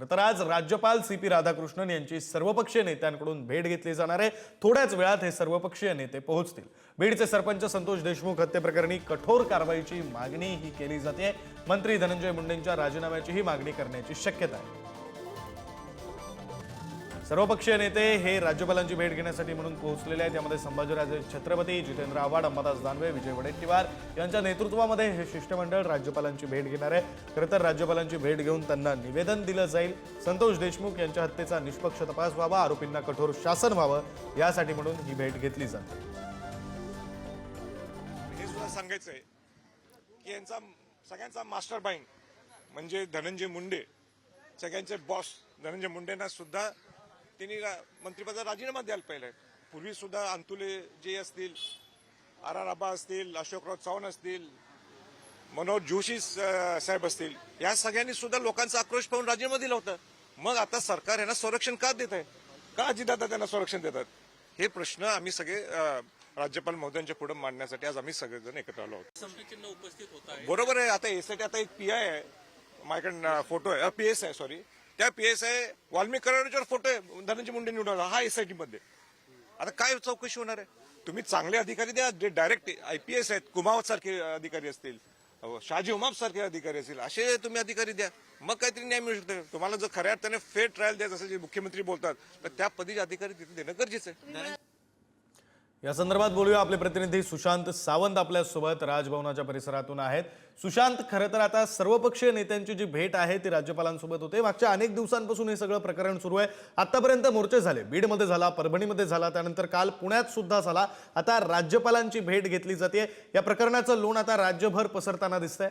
खरं तर आज राज्यपाल सी पी राधाकृष्णन यांची सर्वपक्षीय नेत्यांकडून भेट घेतली जाणार आहे. थोड्याच वेळात हे सर्वपक्षीय नेते पोहोचतील. बीडचे सरपंच संतोष देशमुख हत्येप्रकरणी कठोर कारवाईची मागणी ही केली जाते. मंत्री धनंजय मुंडेंच्या राजीनाम्याचीही मागणी करण्याची शक्यता आहे. सर्वपक्षीय नेते हे राज्यपालांची भेट घेण्यासाठी म्हणून पोहोचलेले आहेत. यामध्ये संभाजीराजे छत्रपती जितेंद्र आव्हाड अंबादास दानवे विजय वडेट्टीवार यांच्या नेतृत्वामध्ये हे शिष्टमंडळ राज्यपालांची भेट घेणार आहे. खरं तर राज्यपालांची भेट घेऊन त्यांना निवेदन दिलं जाईल. संतोष देशमुख यांच्या हत्येचा निष्पक्ष तपास व्हावा आरोपींना कठोर शासन व्हावं यासाठी म्हणून ही भेट घेतली जाते. हे सुद्धा सांगायचं आहे की यांचा सगळ्यांचा मास्टर बाईंड म्हणजे धनंजय मुंडे सगळ्यांचे बॉस धनंजय मुंडेंना सुद्धा त्यांनी मंत्रिपदाचा राजीनामा द्यायला पाहिजे पूर्वी सुद्धा अंतुले जे असतील आर आर आबा असतील अशोकराव चव्हाण असतील मनोज जोशी साहेब असतील या सगळ्यांनी सुद्धा लोकांचा आक्रोश पाहून राजीनामा दिला होता. मग आता सरकार यांना संरक्षण का देत आहे? का अजितदादा त्यांना संरक्षण देतात? हे प्रश्न आम्ही सगळे राज्यपाल महोदयांच्या पुढे मांडण्यासाठी आज आम्ही सगळेजण एकत्र आलो होत बरोबर आहे आता एसआयटी आता एक पी आय आहे. माझ्याकडे फोटो आहे. पी एस आहे सॉरी त्या पी एस आहे कराडच्यावर फोटो आहे. धनंजय मुंडे निवडला हा एसआयटी मध्ये. आता काय चौकशी होणार आहे? तुम्ही चांगले अधिकारी द्या. जे डायरेक्ट आयपीएस आहेत कुमावत सारखे अधिकारी असतील शाजी उमाप सारखे अधिकारी असतील असे तुम्ही अधिकारी द्या. मग काहीतरी न्याय मिळू शकतो. तुम्हाला जर खऱ्या अर्थाने फेअर ट्रायल द्यायचं जसं जे मुख्यमंत्री बोलतात तर त्या पदीचे अधिकारी तिथे देणं गरजेचं आहे. या संदर्भात बोलूया आपले प्रतिनिधी सुशांत सावंत आपल्यासोबत राजभवनाच्या परिसरातून आहेत. सुशांत खरं तर आता सर्वपक्षीय नेत्यांची जी भेट आहे ती राज्यपालांसोबत होते. मागच्या अनेक दिवसांपासून हे सगळं प्रकरण सुरू आहे. आतापर्यंत मोर्चे झाले. बीडमध्ये झाला परभणीमध्ये झाला त्यानंतर काल पुण्यात सुद्धा झाला. आता राज्यपालांची भेट घेतली जाते. या प्रकरणाचं लोण आता राज्यभर पसरताना दिसतंय.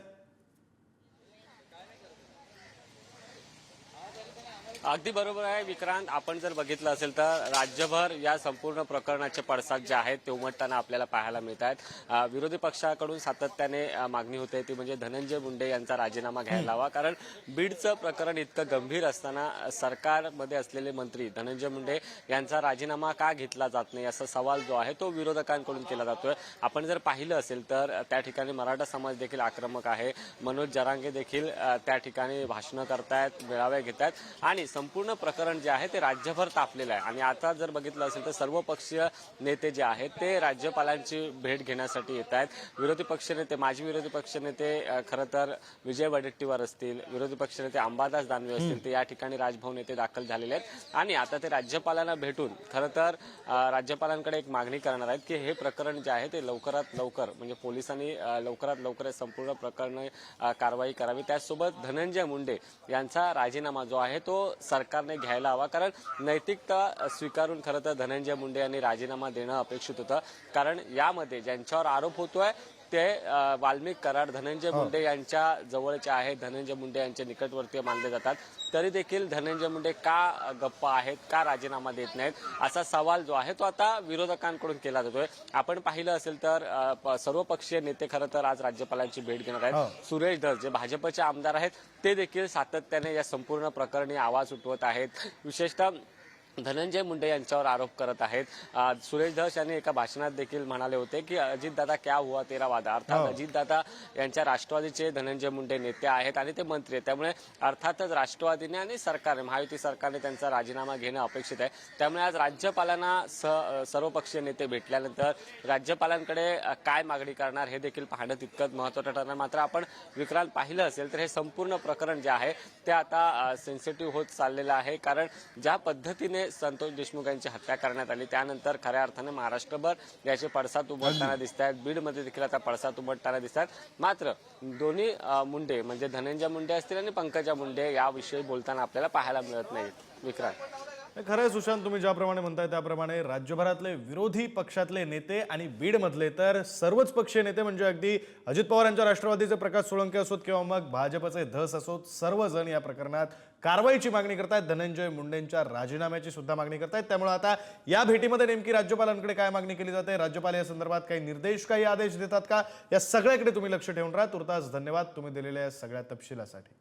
अगदी बरोबर आहे. विक्रांत आपण जर बघितलं असेल तर राज्यभर या संपूर्ण प्रकरणाचे पडसाद जे आहेत ते उमटताना आपल्याला पाहायला मिळत आहेत विरोधी पक्षाकडून सातत्याने मागणी होते. ती म्हणजे धनंजय मुंडे यांचा राजीनामा घ्यायला हवा. कारण बीडचं प्रकरण इतकं गंभीर असताना सरकारमध्ये असलेले मंत्री धनंजय मुंडे यांचा राजीनामा का घेतला जात नाही असा सवाल जो आहे तो विरोधकांकडून केला जातोय. आपण जर पाहिलं असेल तर त्या ठिकाणी मराठा समाज देखील आक्रमक आहे. मनोज जरांगे देखील त्या ठिकाणी भाषणं करतायत मेळावे घेत आहेत आणि संपूर्ण प्रकरण जे आहे ते राज्यभर तापलेलं आहे. आणि आता जर बघितलं असेल तर सर्व पक्षीय नेते जे आहेत ते राज्यपालांची भेट घेण्यासाठी येत आहेत. विरोधी पक्षनेते माजी विरोधी पक्षनेते खरं तर विजय वडेट्टीवार असतील विरोधी पक्षनेते अंबादास दानवे असतील ते या ठिकाणी राजभवन येथे दाखल झालेले आहेत. आणि आता ते राज्यपालांना भेटून खरं तर राज्यपालांकडे एक मागणी करणार आहेत की हे प्रकरण जे आहे ते लवकरात लवकर म्हणजे पोलिसांनी लवकरात लवकर संपूर्ण प्रकरण कारवाई करावी. त्याचसोबत धनंजय मुंडे यांचा राजीनामा जो आहे तो सरकारने घ्यायला हवा. कारण नैतिकता स्वीकारून खरं तर धनंजय मुंडे यांनी राजीनामा देणं अपेक्षित होतं. कारण यामध्ये ज्यांच्यावर आरोप होतोय ते वाल्मिक कराड धनंजय मुंडे यांच्या जवळचे आहेत. धनंजय मुंडे यांच्या निकटवर्तीय मानले जातात. तरी देखील धनंजय मुंडे का गप्प आहेत का राजीनामा देत नाहीत असा सवाल जो आहे तो आता विरोधकांकडून केला जातोय. आपण पाहिलं असेल तर सर्वपक्षीय नेते खरं तर आज राज्यपालांची भेट घेणार आहेत. सुरेश धस जे भाजपचे आमदार आहेत ते देखील सातत्याने या संपूर्ण प्रकरणी आवाज उठवत आहेत. विशेषतः धनंजय मुंडे यांच्यावर आरोप करत आहेत. सुरेश धस यांनी एका भाषणात देखील म्हणाले होते की अजितदादा क्या हुआ तेरा वादा? अर्थात अजितदादा यांच्या राष्ट्रवादीचे धनंजय मुंडे नेते आहेत आणि ते मंत्री आहेत. त्यामुळे अर्थातच राष्ट्रवादीने आणि सरकारने महायुती सरकारने त्यांचा राजीनामा घेणं अपेक्षित आहे. त्यामुळे आज राज्यपालांना सर्वपक्षीय नेते भेटल्यानंतर राज्यपालांकडे काय मागणी करणार हे देखील पाहणं तितकंच महत्वाचं ठरणार. मात्र आपण विक्रांत पाहिलं असेल तर हे संपूर्ण प्रकरण जे आहे ते आता सेन्सिटिव्ह होत चाललेलं आहे. कारण ज्या पद्धतीने संतोष देशमुख यांची हत्या करण्यात आली. त्यानंतर खऱ्या अर्थाने महाराष्ट्रभर याचे पडसाद उमटताना दिसत आहेत बीडमध्ये देखील आता पडसाद उमटताना दिसत आहेत मात्र दोन्ही मुंडे म्हणजे धनंजय मुंडे असतील आणि पंकजा मुंडे याविषयी बोलताना आपल्याला पाहायला मिळत नाही विक्रांत. खरं आहे सुशांत तुम्ही ज्याप्रमाणे म्हणताय त्याप्रमाणे राज्यभरातले विरोधी पक्षातले नेते आणि बीडमधले तर सर्वच पक्षीय नेते म्हणजे अगदी अजित पवार यांच्या राष्ट्रवादीचे प्रकाश सोळंके असोत किंवा मग भाजपचे धस असोत सर्वजण या प्रकरणात कारवाईची मागणी करतायत. धनंजय मुंडेंच्या राजीनाम्याची सुद्धा मागणी करतायत. त्यामुळे आता या भेटीमध्ये नेमकी राज्यपालांकडे काय मागणी केली जाते? राज्यपाल या संदर्भात काही निर्देश काही आदेश देतात का? या सगळ्याकडे तुम्ही लक्ष ठेवून राहा. तुर्तास धन्यवाद. तुम्ही दिलेल्या या सगळ्या तपशिलासाठी.